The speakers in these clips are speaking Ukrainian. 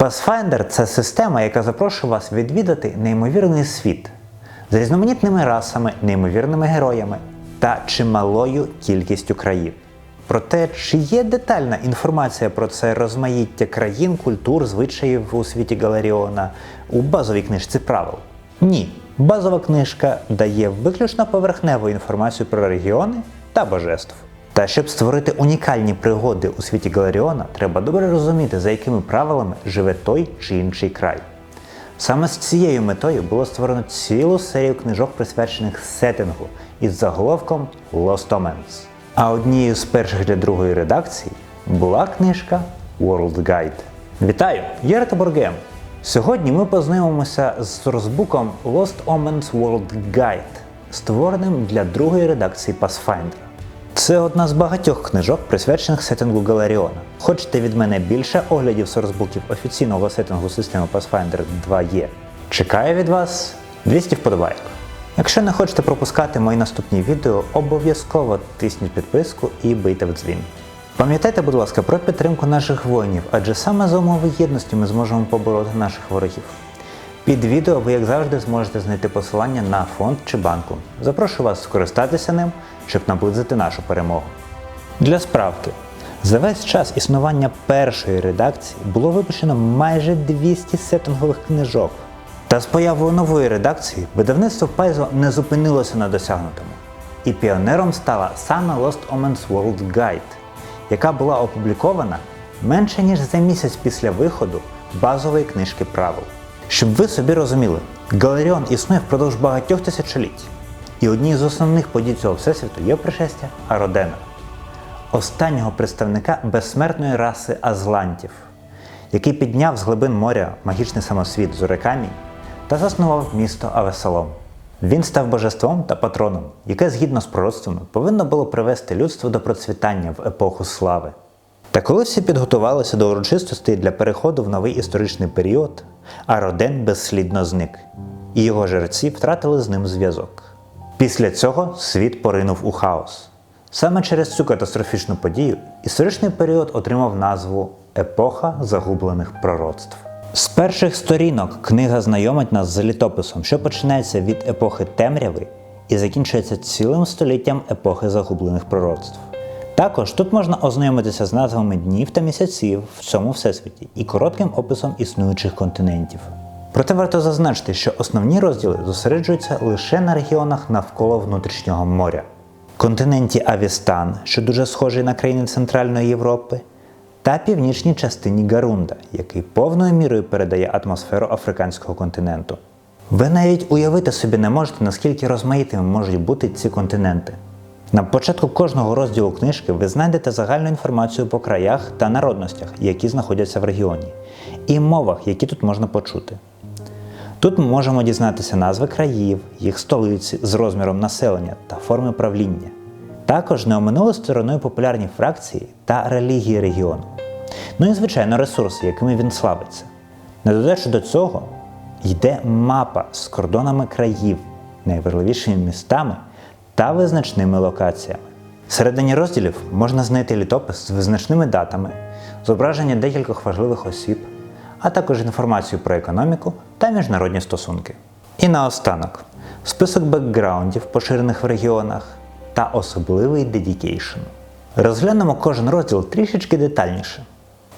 Pathfinder це система, яка запрошує вас відвідати неймовірний світ з різноманітними расами, неймовірними героями та чималою кількістю країн. Проте, чи є детальна інформація про це розмаїття країн, культур, звичаїв у світі Галаріона у базовій книжці правил? Ні. Базова книжка дає виключно поверхневу інформацію про регіони та божеств. Та щоб створити унікальні пригоди у світі Галаріона, треба добре розуміти, за якими правилами живе той чи інший край. Саме з цією метою було створено цілу серію книжок, присвячених сеттингу із заголовком Lost Omens. А однією з перших для другої редакції була книжка World Guide. Вітаю! Я Рета Боргем. Сьогодні ми познайомимося з сорсбуком Lost Omens World Guide, створеним для другої редакції Pathfinder. Це одна з багатьох книжок, присвячених сеттингу Галаріона. Хочете від мене більше оглядів сорсбуків офіційного сеттингу системи Pathfinder 2E? Чекаю від вас 200 вподобайок. Якщо не хочете пропускати мої наступні відео, обов'язково тисніть підписку і бийте в дзвін. Пам'ятайте, будь ласка, про підтримку наших воїнів, адже саме за умови єдності ми зможемо побороти наших ворогів. Під відео ви, як завжди, зможете знайти посилання на фонд чи банку. Запрошую вас скористатися ним, щоб наблизити нашу перемогу. Для справки, за весь час існування першої редакції було випущено майже 200 сеттингових книжок. Та з появою нової редакції видавництво Paizo не зупинилося на досягнутому. І піонером стала саме Lost Omens World Guide, яка була опублікована менше ніж за місяць після виходу базової книжки правил. Щоб ви собі розуміли, Галеріон існує впродовж багатьох тисячоліть. І однією з основних подій цього всесвіту є пришестя Ародена, останнього представника безсмертної раси азлантів, який підняв з глибин моря магічний самосвіт Зорекамінь та заснував місто Авесалом. Він став божеством та патроном, яке згідно з пророцтвами повинно було привести людство до процвітання в епоху слави. Та коли всі підготувалися до урочистостей для переходу в новий історичний період, Ароден безслідно зник, і його жерці втратили з ним зв'язок. Після цього світ поринув у хаос. Саме через цю катастрофічну подію історичний період отримав назву Епоха загублених пророцтв. З перших сторінок книга знайомить нас з літописом, що починається від епохи темряви і закінчується цілим століттям епохи загублених пророцтв. Також тут можна ознайомитися з назвами днів та місяців в цьому всесвіті і коротким описом існуючих континентів. Проте варто зазначити, що основні розділи зосереджуються лише на регіонах навколо внутрішнього моря, континенті Авістан, що дуже схожий на країни Центральної Європи, та північній частині Гарунда, який повною мірою передає атмосферу африканського континенту. Ви навіть уявити собі не можете, наскільки розмаїтими можуть бути ці континенти. На початку кожного розділу книжки ви знайдете загальну інформацію по краях та народностях, які знаходяться в регіоні, і мовах, які тут можна почути. Тут ми можемо дізнатися назви країв, їх столиці з розміром населення та форми правління. Також не оминули стороною популярні фракції та релігії регіону. Ну і, звичайно, ресурси, якими він славиться. На додачу до цього йде мапа з кордонами країв, найважливішими містами та визначними локаціями. Всередині розділів можна знайти літопис з визначними датами, зображення декількох важливих осіб, а також інформацію про економіку та міжнародні стосунки. І наостанок список бекграундів, поширених в регіонах, та особливий дедікейшн. Розглянемо кожен розділ трішечки детальніше.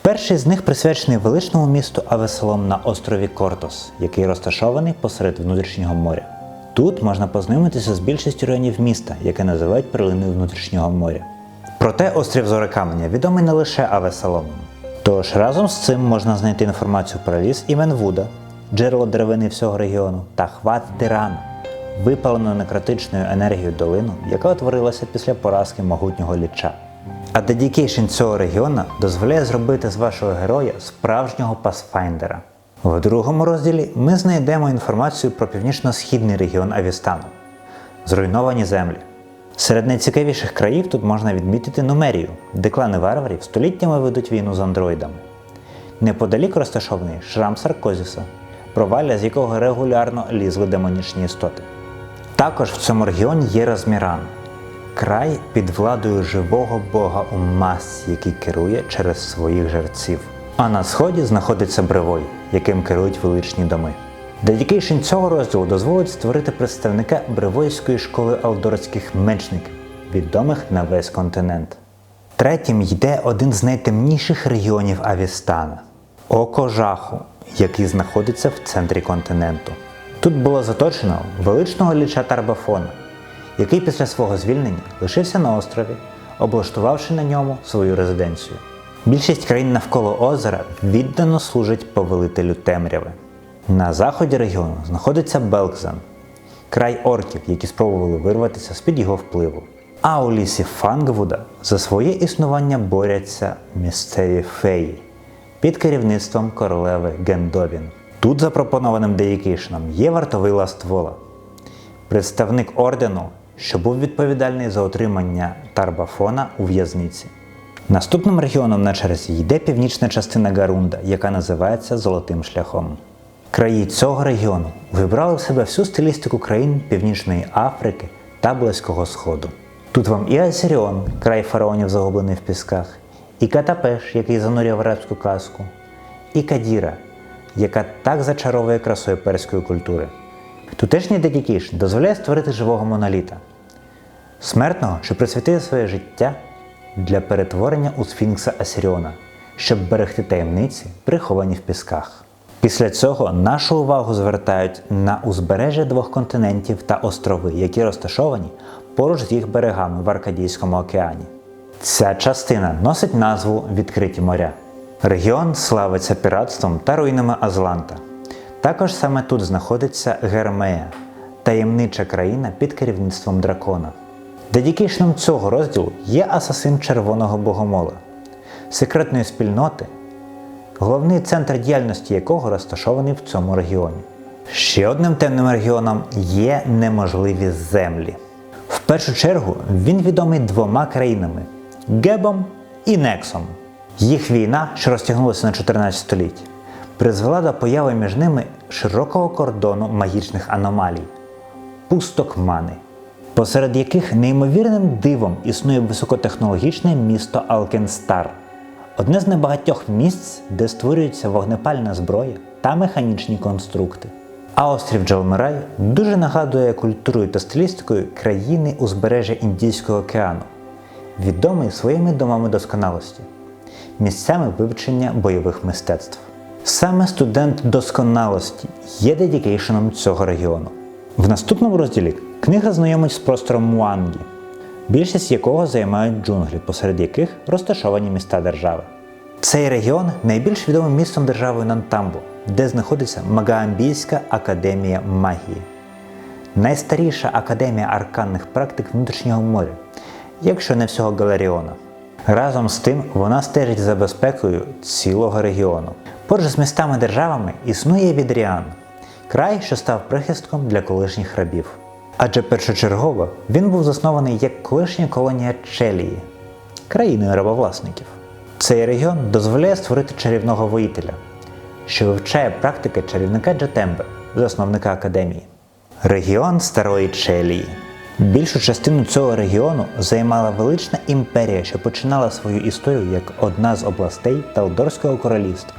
Перший з них присвячений величному місту Авесолом на острові Кортос, який розташований посеред внутрішнього моря. Тут можна познайомитися з більшістю районів міста, яке називають перлиною внутрішнього моря. Проте острів Зорекаменя відомий не лише Авесоломом. Тож разом з цим можна знайти інформацію про ліс Іменвуда, джерело деревини всього регіону та хват Тирану, випалену некротичною енергією долину, яка утворилася після поразки могутнього ліча. А дедікейшн цього регіону дозволяє зробити з вашого героя справжнього пасфайндера. В другому розділі ми знайдемо інформацію про північно-східний регіон Авістану зруйновані землі. Серед найцікавіших країв тут можна відмітити Нумерію, де клани варварів століттями ведуть війну з андроїдами. Неподалік розташований шрам Саркозіса, провалля з якого регулярно лізли демонічні істоти. Також в цьому регіоні є Розміран, край під владою живого бога у масі, який керує через своїх жерців. А на сході знаходиться Бревой, яким керують величні доми. Дедікейшн цього розділу дозволить створити представника Бревойської школи алдорських мечників, відомих на весь континент. Третім йде один з найтемніших регіонів Авістана Око Жаху, який знаходиться в центрі континенту. Тут було заточено величного ліча Тарбафона, який після свого звільнення лишився на острові, облаштувавши на ньому свою резиденцію. Більшість країн навколо озера віддано служать повелителю темряви. На заході регіону знаходиться Белкзан, край орків, які спробували вирватися з-під його впливу. А у лісі Фангвуда за своє існування борються місцеві феї під керівництвом королеви Гендовін. Тут запропонованим Деякішном є вартовий Ластвола, представник ордену, що був відповідальний за отримання Тарбафона у в'язниці. Наступним регіоном на черзі йде північна частина Гарунда, яка називається Золотим шляхом. Краї цього регіону вибрали в себе всю стилістику країн Північної Африки та Близького Сходу. Тут вам і Асіріон, край фараонів загублений в пісках, і Катапеш, який занурює в арабську казку, і Кадіра, яка так зачаровує красою перської культури. Тутешній Дедікіш дозволяє створити живого моноліта, смертного, що присвятив своє життя для перетворення у сфінкса Асіріона, щоб берегти таємниці, приховані в пісках. Після цього нашу увагу звертають на узбережжя двох континентів та острови, які розташовані поруч з їх берегами в Аркадійському океані. Ця частина носить назву Відкриті моря. Регіон славиться піратством та руїнами Азланта. Також саме тут знаходиться Гермея, таємнича країна під керівництвом дракона. Дедікейшном цього розділу є асасин Червоного Богомола, секретної спільноти, головний центр діяльності якого розташований в цьому регіоні. Ще одним темним регіоном є неможливі землі. В першу чергу він відомий двома країнами Гебом і Нексом. Їх війна, що розтягнулася на 14 століть, призвела до появи між ними широкого кордону магічних аномалій пусток мани, посеред яких неймовірним дивом існує високотехнологічне місто Алкенстар, одне з небагатьох місць, де створюється вогнепальна зброя та механічні конструкти. А острів Джалмирай дуже нагадує культурою та стилістикою країни узбережжя Індійського океану, відомий своїми домами досконалості, місцями вивчення бойових мистецтв. Саме студент досконалості є дедікейшеном цього регіону. В наступному розділі книга знайомить з простором Муангі, більшість якого займають джунглі, посеред яких розташовані міста держави. Цей регіон найбільш відомим містом держави Нантамбу, де знаходиться Магаамбійська академія магії, найстаріша академія арканних практик внутрішнього моря, якщо не всього Галаріона. Разом з тим вона стежить за безпекою цілого регіону. Поруч з містами-державами існує Відріан, край, що став прихистком для колишніх рабів. Адже першочергово він був заснований як колишня колонія Челії, країною рабовласників. Цей регіон дозволяє створити чарівного воїтеля, що вивчає практики чарівника Джатембе, засновника академії. Регіон Старої Челії. Більшу частину цього регіону займала велична імперія, що починала свою історію як одна з областей Талдорського королівства,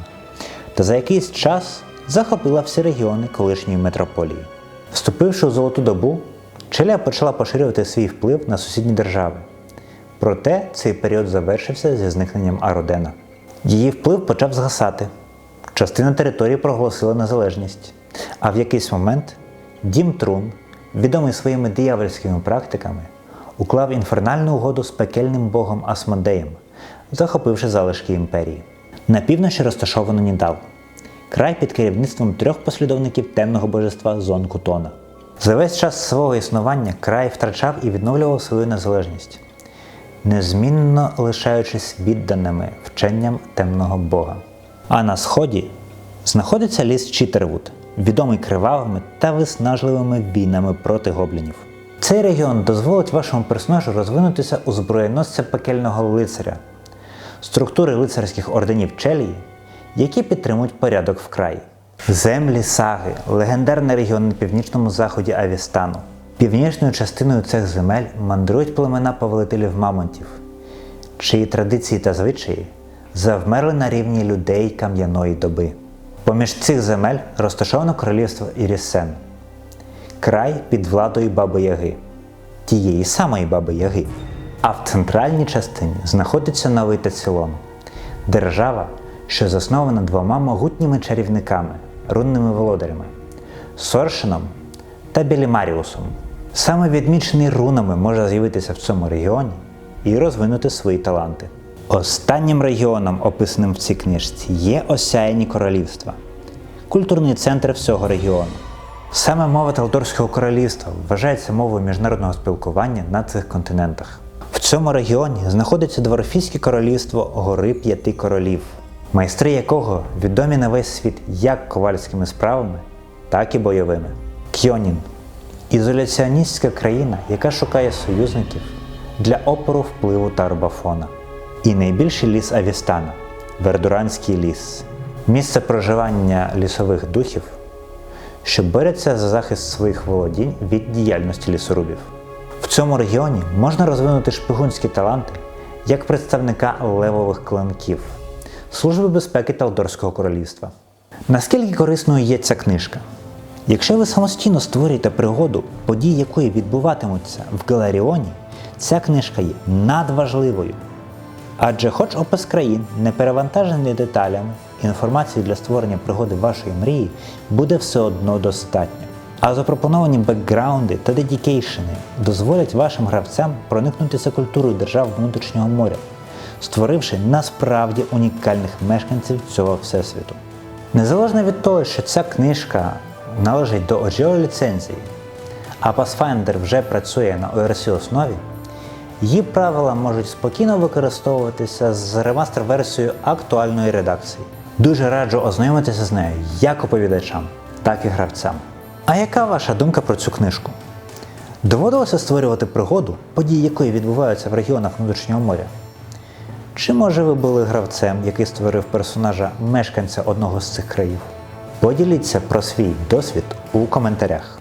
та за якийсь час захопила всі регіони колишньої метрополії. Вступивши у золоту добу, Челія почала поширювати свій вплив на сусідні держави. Проте цей період завершився зі зникненням Ародена. Її вплив почав згасати. Частина території проголосила незалежність. А в якийсь момент Дім Трун, відомий своїми диявольськими практиками, уклав інфернальну угоду з пекельним богом Асмодеєм, захопивши залишки імперії. На півночі розташовано Нідал, край під керівництвом трьох послідовників темного божества Зон Кутона. За весь час свого існування край втрачав і відновлював свою незалежність, незмінно лишаючись відданими вченням темного бога. А на сході знаходиться ліс Чітервуд, відомий кривавими та виснажливими війнами проти гоблінів. Цей регіон дозволить вашому персонажу розвинутися у зброєносця пекельного лицаря, структури лицарських орденів Челії, які підтримують порядок в краї. Землі Саги легендарний регіон на північному заході Авістану. Північною частиною цих земель мандрують племена повелителів мамонтів, чиї традиції та звичаї завмерли на рівні людей кам'яної доби. Поміж цих земель розташовано королівство Ірісен, край під владою Баби Яги, тієї самої Баби Яги. А в центральній частині знаходиться новий Тецілон, держава, що заснована двома могутніми чарівниками, рунними володарями Соршином та Білімаріусом. Саме відмічений рунами може з'явитися в цьому регіоні і розвинути свої таланти. Останнім регіоном, описаним в цій книжці, є Осяяні королівства, культурний центр всього регіону. Саме мова Талдорського королівства вважається мовою міжнародного спілкування на цих континентах. В цьому регіоні знаходиться Дворфійське королівство Гори П'яти Королів, майстри якого відомі на весь світ як ковальськими справами, так і бойовими. Кьонін ізоляціоністська країна, яка шукає союзників для опору впливу Тарбафона. І найбільший ліс Авістана Вердуранський ліс, місце проживання лісових духів, що борються за захист своїх володінь від діяльності лісорубів. В цьому регіоні можна розвинути шпигунські таланти як представника левових кланків Служби безпеки Талдорського королівства. Наскільки корисною є ця книжка? Якщо ви самостійно створюєте пригоду, події якої відбуватимуться в Галаріоні, ця книжка є надважливою. Адже, хоч опис країн не перевантажений деталями, інформації для створення пригоди вашої мрії буде все одно достатньо. А запропоновані бекграунди та дедікейшени дозволять вашим гравцям проникнутися культурою держав внутрішнього моря, створивши насправді унікальних мешканців цього всесвіту. Незалежно від того, що ця книжка належить до OGO ліцензії, а Pathfinder вже працює на ORC основі, її правила можуть спокійно використовуватися з ремастер-версією актуальної редакції. Дуже раджу ознайомитися з нею як оповідачам, так і гравцям. А яка ваша думка про цю книжку? Доводилося створювати пригоду, події якої відбуваються в регіонах внутрішнього моря? Чи може ви були гравцем, який створив персонажа мешканця одного з цих країв? Поділіться про свій досвід у коментарях.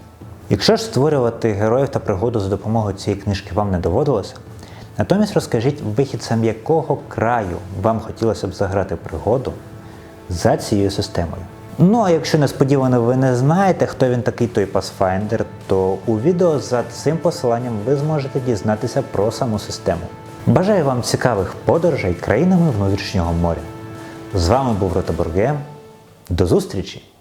Якщо ж створювати героїв та пригоду за допомогою цієї книжки вам не доводилося, натомість розкажіть вихідцям якого краю вам хотілося б заграти пригоду за цією системою. Ну а якщо несподівано ви не знаєте, хто він такий той Pathfinder, то у відео за цим посиланням ви зможете дізнатися про саму систему. Бажаю вам цікавих подорожей країнами внутрішнього моря. З вами був Ротоборгем. До зустрічі!